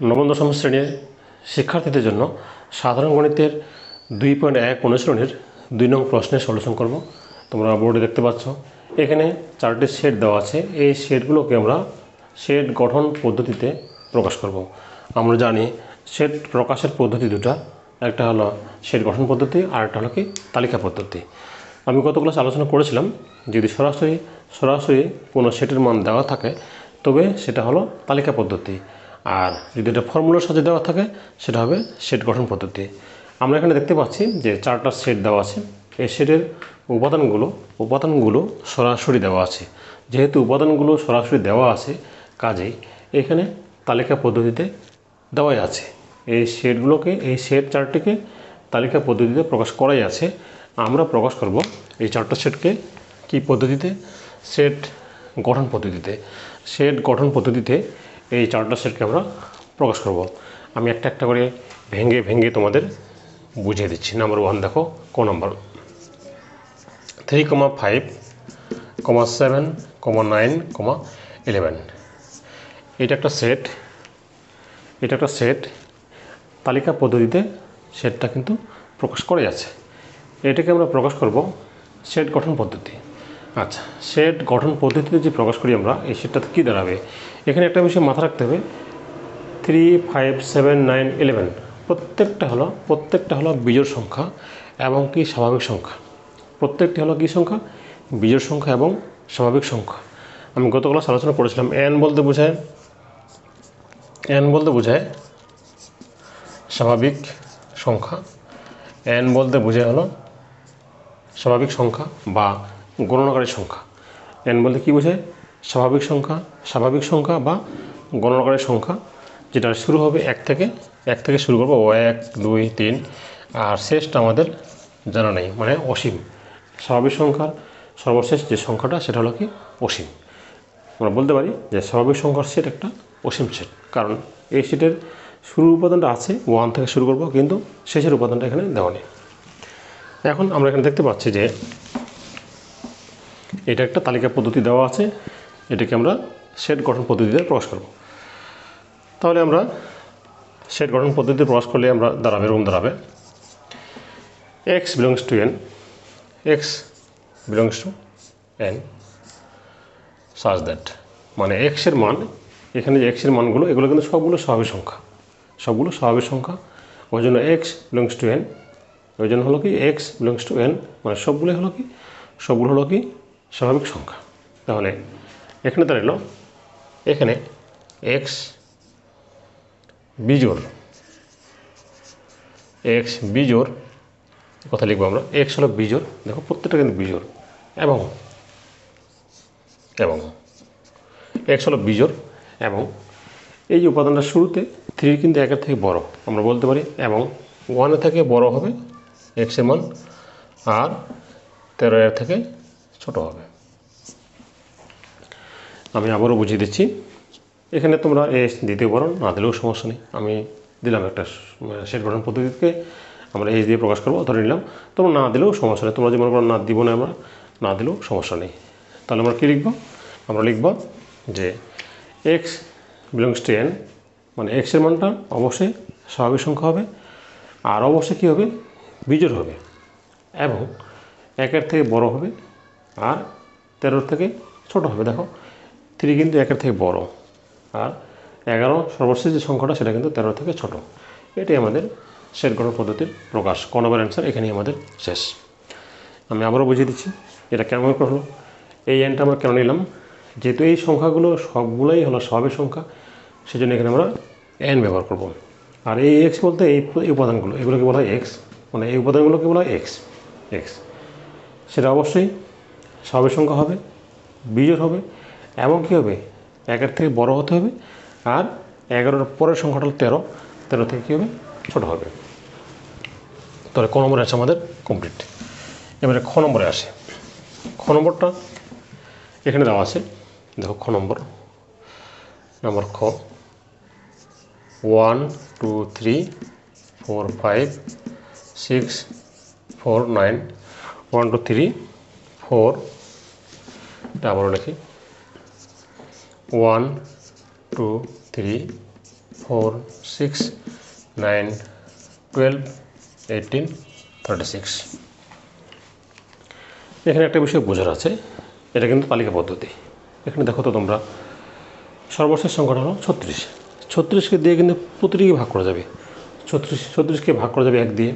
নবম, দশম শ্রেণির শিক্ষার্থীদের জন্য সাধারণ গণিতের দুই পয়েন্ট এক অনুশীলনের দুই নং প্রশ্নের সলিউশন করব। তোমরা বোর্ডে দেখতে পাচ্ছ। এখানে চারটি শেড দেওয়া আছে। এই শেডগুলোকে আমরা সেট গঠন পদ্ধতিতে প্রকাশ করব। আমরা জানি সেট প্রকাশের পদ্ধতি দুটা। একটা হলো সেট গঠন পদ্ধতি, আর একটা হলো কি তালিকা পদ্ধতি। আমি গত ক্লাসে আলোচনা করেছিলাম, যদি সরাসরি সরাসরি কোনো সেটের মান দেওয়া থাকে, তবে সেটা হলো তালিকা পদ্ধতি। আর যদি এটা ফর্মুলার সাথে দেওয়া থাকে, সেটা হবে সেট গঠন পদ্ধতি। আমরা এখানে দেখতে পাচ্ছি যে চারটা সেট দেওয়া আছে। এই সেটের উপাদানগুলো উপাদানগুলো সরাসরি দেওয়া আছে। যেহেতু উপাদানগুলো সরাসরি দেওয়া আছে কাজেই, এখানে তালিকা পদ্ধতিতে দেওয়াই আছে। এই সেটগুলোকে এই সেট চারটিকে তালিকা পদ্ধতিতে প্রকাশ করাই আছে। আমরা প্রকাশ করব এই চারটা সেটকে কি পদ্ধতিতে? সেট গঠন পদ্ধতিতে। সেট গঠন পদ্ধতিতে এই চারটা সেটকে আমরা প্রকাশ করব। আমি একটা একটা করে ভেঙে ভেঙে তোমাদের বুঝিয়ে দিচ্ছি। নাম্বার ওয়ান দেখো, ক number three comma five comma seven comma nine comma eleven এটা একটা সেট এটা একটা সেট তালিকা পদ্ধতিতে সেটটা কিন্তু প্রকাশ করে আছে এটাকে আমরা প্রকাশ করব সেট গঠন পদ্ধতি। আচ্ছা সেট গঠন পদ্ধতিতে যে প্রকাশ করি আমরা, এই সেটটাতে কী দাঁড়াবে? এখানে একটা বিষয় মাথা রাখতে হবে। Three five seven nine eleven প্রত্যেকটা হলো প্রত্যেকটা হলো বিজোড় সংখ্যা এবং কি স্বাভাবিক সংখ্যা। প্রত্যেকটি হলো কী সংখ্যা? বিজোড় সংখ্যা এবং স্বাভাবিক সংখ্যা। আমি গত ক্লাস আলোচনা করেছিলাম এন বলতে বোঝায় এন বলতে বোঝায় স্বাভাবিক সংখ্যা এন বলতে বোঝায় হলো স্বাভাবিক সংখ্যা বা গণনাকারী সংখ্যা। এন বলতে কী বোঝায়? স্বাভাবিক সংখ্যা স্বাভাবিক সংখ্যা বা গণনাকারী সংখ্যা, যেটা শুরু হবে এক থেকে এক থেকে শুরু করব এক, দুই, তিন, আর শেষটা আমাদের জানা নেই মানে অসীম। স্বাভাবিক সংখ্যার সর্বশেষ যে সংখ্যাটা, সেটা হলো কি? অসীম। আমরা বলতে পারি যে স্বাভাবিক সংখ্যার সেট একটা অসীম সেট, কারণ এই সেটের শুরুর উপাদানটা আছে, ওয়ান থেকে শুরু করব, কিন্তু শেষের উপাদানটা এখানে দেওয়া নেই। এখন আমরা এখানে দেখতে পাচ্ছি যে এটা একটা তালিকা পদ্ধতি দেওয়া আছে। এটাকে আমরা সেট গঠন পদ্ধতিতে প্রকাশ করব। তাহলে আমরা সেট গঠন পদ্ধতিতে প্রকাশ করলে আমরা দাঁড়াবে এরকম দাঁড়াবে। X belongs to n x belongs to n such that মানে এক্সের মান, এখানে যে এক্সের মানগুলো, এগুলো কিন্তু সবগুলো স্বাভাবিক সংখ্যা। সবগুলো স্বাভাবিক সংখ্যা। ওই জন্য এক্স বিলংস টু এন ওই জন্য হলো কি এক্স বিলংস টু এন মানে সবগুলোই হলো কি? সবগুলো হলো কি? স্বাভাবিক সংখ্যা। তাহলে এখানে দাঁড়াল এখানে এক্স বিজোর এক্স বিজোর কথা লিখব আমরা এক্স হলো বিজোর দেখো প্রত্যেকটা কিন্তু বিজোর এবং এবং এক্স হলো বিজোর এবং এই যে উপাদানটা শুরুতে থ্রি কিন্তু একের থেকে বড়, আমরা বলতে পারি, এবং ওয়ানের থেকে বড় হবে এক্সের মান, আর তেরো এর থেকে ছোট হবে। আমি আবারও বুঝিয়ে দিচ্ছি, এখানে তোমরা এ দিতে পারো না দিলেও সমস্যা নেই। আমি দিলাম একটা শেষ গঠন পদ্ধতিকে, আমরা এইচ দিয়ে প্রকাশ করব, ধরে নিলাম। তোমরা না দিলেও সমস্যা নেই। তোমরা যে মনে করো না দিব না আমরা, না দিলেও সমস্যা নেই। তাহলে আমরা কী লিখব? আমরা লিখব যে এক্স বিলংস টু এন মানে এক্সের মানটা অবশ্যই স্বাভাবিক সংখ্যা হবে, আর অবশ্যই কী হবে? বিজোড় হবে, এবং একের থেকে বড় হবে আর তেরোর থেকে ছোট হবে, দেখো। থ্রি কিন্তু একের থেকে বড়, আর এগারো সর্বশেষ যে সংখ্যাটা সেটা কিন্তু তেরো থেকে ছোট। এটি আমাদের সেট গঠন পদ্ধতির প্রকাশ, ক নম্বর অ্যান্সার এখানেই আমাদের শেষ। আমি আবারও বুঝিয়ে দিচ্ছি, এটা কেমন করে হলো? এই এনটা আমরা কেন নিলাম? যেহেতু এই সংখ্যাগুলো সবগুলোই হলো স্বাভাবিক সংখ্যা, সেজন্য এখানে আমরা এন ব্যবহার করব। আর এই এক্স বলতে এই উপাদানগুলো, এগুলোকে বলা হয় এক্স মানে এই উপাদানগুলোকে বলা হয় এক্স এক্স সেটা অবশ্যই স্বাভাবিক সংখ্যা হবে, বিজোড় হবে, এমন কী হবে? একের থেকে বড় হতে হবে আর এগারোর পরের সংখ্যাটা হলো তেরো তেরো থেকে কী হবে? ছোটো হবে। তাহলে ক নম্বরে আছে আমাদের? কমপ্লিট এবারে খ নম্বরে আসে। খ নম্বরটা এখানে দেওয়া আছে। দেখো খ নম্বর। নম্বর খ। One, two, three, four, five, six, four, nine. One, two, three four, এটা আবারও লিখি। One, two, three, four, six, nine, twelve, eighteen, thirty six. এখানে একটা বিষয় বোঝার আছে, এটা কিন্তু তালিকা পদ্ধতি। এখানে দেখো তো তোমরা, সর্বশেষ সংখ্যাটা হলো ছত্রিশ। ছত্রিশকে দিয়ে কিন্তু প্রতিটিকে ভাগ করা যাবে। ছত্রিশ, ছত্রিশকে ভাগ করা যাবে এক দিয়ে।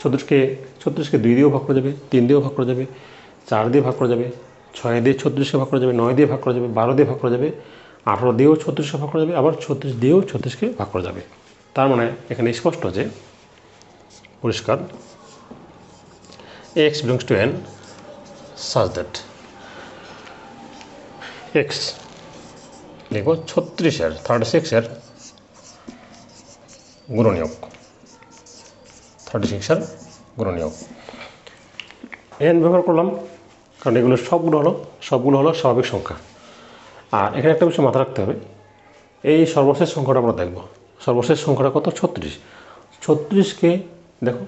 ছত্রিশকে ছত্রিশকে দুই দিয়েও ভাগ করা যাবে, তিন দিয়েও ভাগ করা যাবে। চার দিয়ে ভাগ করা যাবে, ছয় দিয়ে ছত্রিশকে ভাগ করা যাবে, নয় দিয়ে ভাগ করা যাবে, বারো দিয়ে ভাগ করা যাবে, আঠারো দিয়েও ছত্রিশকে ভাগ করা যাবে, আবার ছত্রিশ দিয়েও ছত্রিশকে ভাগ করা যাবে। তার মানে এখানে স্পষ্ট যে, পরিষ্কার x belongs to n such that x লিখব ছত্রিশের থার্টি সিক্সের গুণনীয়ক থার্টি সিক্সের গুণনীয়ক। এন ব্যবহার করলাম কারণ এগুলো সবগুলো হলো সবগুলো হলো স্বাভাবিক সংখ্যা আর এখানে একটা বিষয় মাথা রাখতে হবে এই সর্বশেষ সংখ্যাটা আমরা দেখব সর্বশেষ সংখ্যাটা কত ছত্রিশ ছত্রিশকে দেখো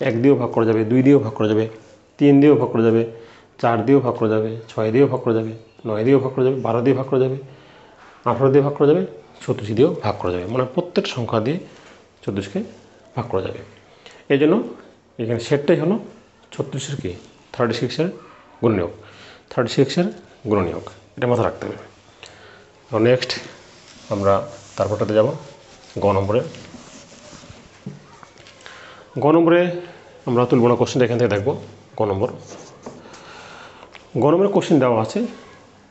এক দিয়েও ভাগ করা যাবে দুই দিয়েও ভাগ করা যাবে তিন দিয়েও ভাগ করা যাবে চার দিয়েও ভাগ করা যাবে ছয় দিয়েও ভাগ করা যাবে নয় দিয়েও ভাগ করা যাবে বারো দিয়ে ভাগ করা যাবে আঠারো দিয়ে ভাগ করা যাবে ছত্রিশ দিয়েও ভাগ করা যাবে মানে প্রত্যেক সংখ্যা দিয়ে ছত্রিশকে ভাগ করা যাবে এই জন্য এখানে সেটটাই হলো ছত্রিশের কি থার্টি সিক্সের গুণনীয়ক থার্টি সিক্সের গুণনীয়ক এটা মাথায় রাখতে হবে। নেক্সট আমরা তারপরটাতে যাব, গ নম্বরে। গ নম্বরে আমরা তুলব না কোশ্চেনটা এখান থেকে দেখব, গ নম্বর। গ নম্বরের কোশ্চেন দেওয়া আছে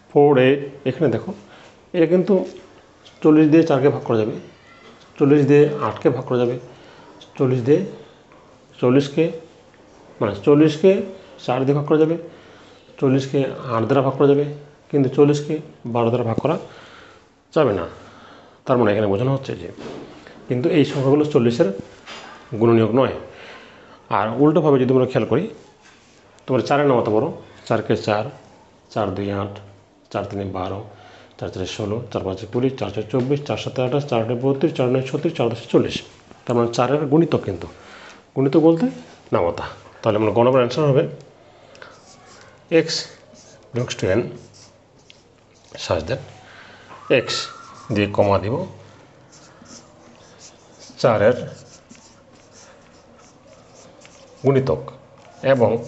ফোর এইট এখানে দেখো এটা কিন্তু চল্লিশ দিয়ে চারকে ভাগ করা যাবে। চল্লিশ দিয়ে আটকে ভাগ করা যাবে। চল্লিশ দিয়ে চল্লিশকে মানে চল্লিশকে চার দিয়ে ভাগ করা যাবে। চল্লিশকে আট দ্বারা ভাগ করা যাবে, কিন্তু চল্লিশকে বারো দ্বারা ভাগ করা যাবে না। তার মানে এখানে বোঝানো হচ্ছে যে কিন্তু এই সংখ্যাগুলো চল্লিশের গুণনীয়ক নয়। আর উল্টোভাবে যদি আমরা খেয়াল করি, তোমার চারের নামাতে বড়, চারকে চার চার দুই আট, চার তিনে বারো, চার চারে ষোলো, চার পাঁচে কুড়ি, চার চার চব্বিশ, চার সাথে আঠাশ চার আটে বত্রিশ, চার নয় ছত্রিশ, চার দশে চল্লিশ। তার মানে চারের গুণিতক কিন্তু। গুণিতক বলতে নামতা। তাহলে আমার গণবার অ্যান্সার হবে x belongs to n such then x দিয়ে কমা দিব। চারের গুণিতক। এবং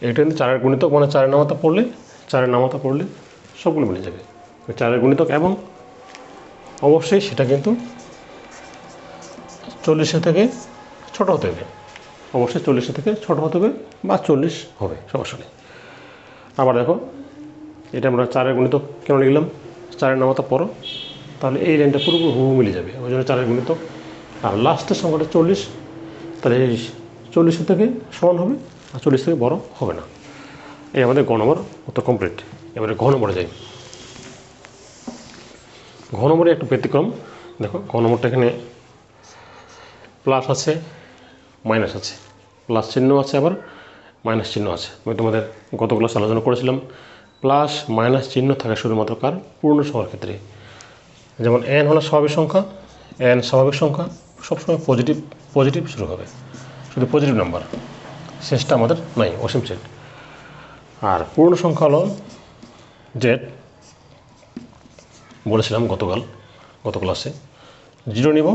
এটা চারের গুণিতক মানে চারের নামাতা পড়লে, চারের নামাতা পড়লে সবগুলো মিলে যাবে। চারের গুণিতক এবং অবশ্যই সেটা কিন্তু চল্লিশের থেকে ছোট হতে হবে। অবশ্যই চল্লিশের থেকে ছোট হতে হবে বা চল্লিশ হবে, সমস্যা নেই। আবার দেখো, এটা আমরা চারের গুণিতক কেন লিখলাম? চারের নামাতা পড়ো তাহলে এই লাইনটা পুরোপুরি হুবহু মিলে যাবে। ওই জন্য চারের গুণিতক আর লাস্টের সংখ্যাটা চল্লিশ, তাহলে এই চল্লিশের থেকে সমান হবে, আর চল্লিশ থেকে বড় হবে না। এই আমাদের গ নম্বর, উত্তর কমপ্লিট এবারে ঘ নম্বরে যাই। ঘ নম্বরে একটু ব্যতিক্রম। দেখো, ঘ নম্বরটা এখানে প্লাস আছে মাইনাস আছে। প্লাস চিহ্ন আছে আবার, মাইনাস চিহ্ন আছে। আমি তোমাদের গত ক্লাস আলোচনা করেছিলাম। প্লাস মাইনাস চিহ্ন থাকে শুধুমাত্র কার? পূর্ণ সংখ্যার ক্ষেত্রে। যেমন এন হলো স্বাভাবিক সংখ্যা এন স্বাভাবিক সংখ্যা, সবসময় পজিটিভ পজিটিভ শুরু হবে। শুধু পজিটিভ নাম্বার শেষটা আমাদের নাই, অসীম সেট আর পূর্ণ সংখ্যা হলো জেড বলেছিলাম গতকাল, গত ক্লাসে জিরো নিব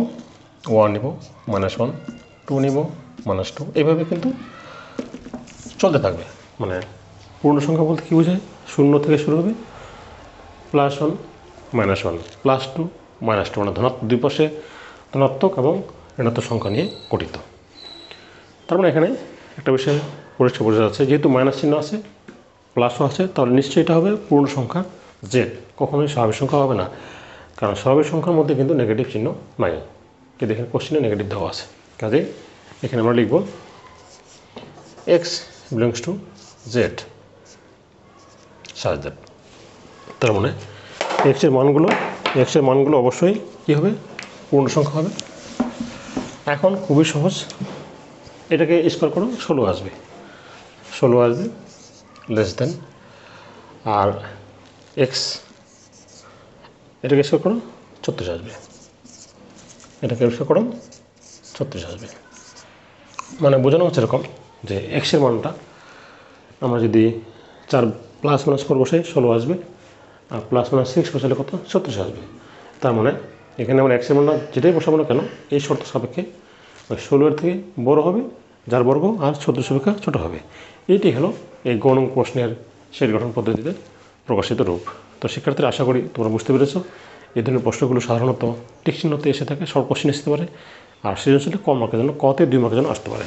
ওয়ান নিব মাইনাস ওয়ান টু নিব মাইনাস টু এইভাবে কিন্তু চলতে থাকবে। মানে পূর্ণ সংখ্যা বলতে কী বোঝায়? শূন্য থেকে শুরু হবে plus one minus one plus two minus two মানে ধনাত্মক, দুই পাশে ধনাত্মক এবং ঋণাত্মক সংখ্যা নিয়ে গঠিত। তার মানে এখানে একটা বিষয় পরিষ্কার বোঝা যাচ্ছে, যেহেতু মাইনাস চিহ্ন আছে প্লাসও আছে, তাহলে নিশ্চয়ই এটা হবে পূর্ণ সংখ্যা জেড কখনোই স্বাভাবিক সংখ্যা হবে না, কারণ স্বাভাবিক সংখ্যার মধ্যে কিন্তু নেগেটিভ চিহ্ন নাই। কিন্তু এখানে কোশ্চিনে নেগেটিভ দেওয়া আছে। কাজে এখানে আমরা লিখব x belongs to z such that. তার মানে এক্সের মানগুলো এক্সের মানগুলো অবশ্যই কী হবে? পূর্ণ সংখ্যা হবে। এখন খুবই সহজ, এটাকে স্কোয়ার করো, ষোলো আসবে। ষোলো আসবে লেস দেন আর এক্স এটাকে স্কোয়ার করো, ছত্রিশ আসবে। এটাকে স্কোয়ার করো, ছত্রিশ আসবে। মানে বোঝানো হচ্ছে এরকম যে এক্সের মানটা আমরা যদি চার প্লাস মাইনাস ফোর বসাই ষোলো আসবে, আর প্লাস মাইনাস সিক্স বসালে কত? ছত্রিশ আসবে। তার মানে এখানে আমরা এক্সের মান যেটাই বসাবো না কেন, এই শর্ত সাপেক্ষে ওই ষোলোর থেকে বড় হবে, যার বর্গ, আর চোদ্দোশো অপেক্ষা ছোটো হবে। এইটি হলো এই গণ প্রশ্নের সেট গঠন পদ্ধতিতে প্রকাশিত রূপ। তো শিক্ষার্থীরা, আশা করি তোমরা বুঝতে পেরেছ, এই ধরনের প্রশ্নগুলো সাধারণত টিক চিহ্নতে এসে থাকে শর্ট কোশ্চেন আসতে পারে। আর সৃজনশীল কম মার্কের জন্য কতে দুই মার্কের জন্য আসতে পারে।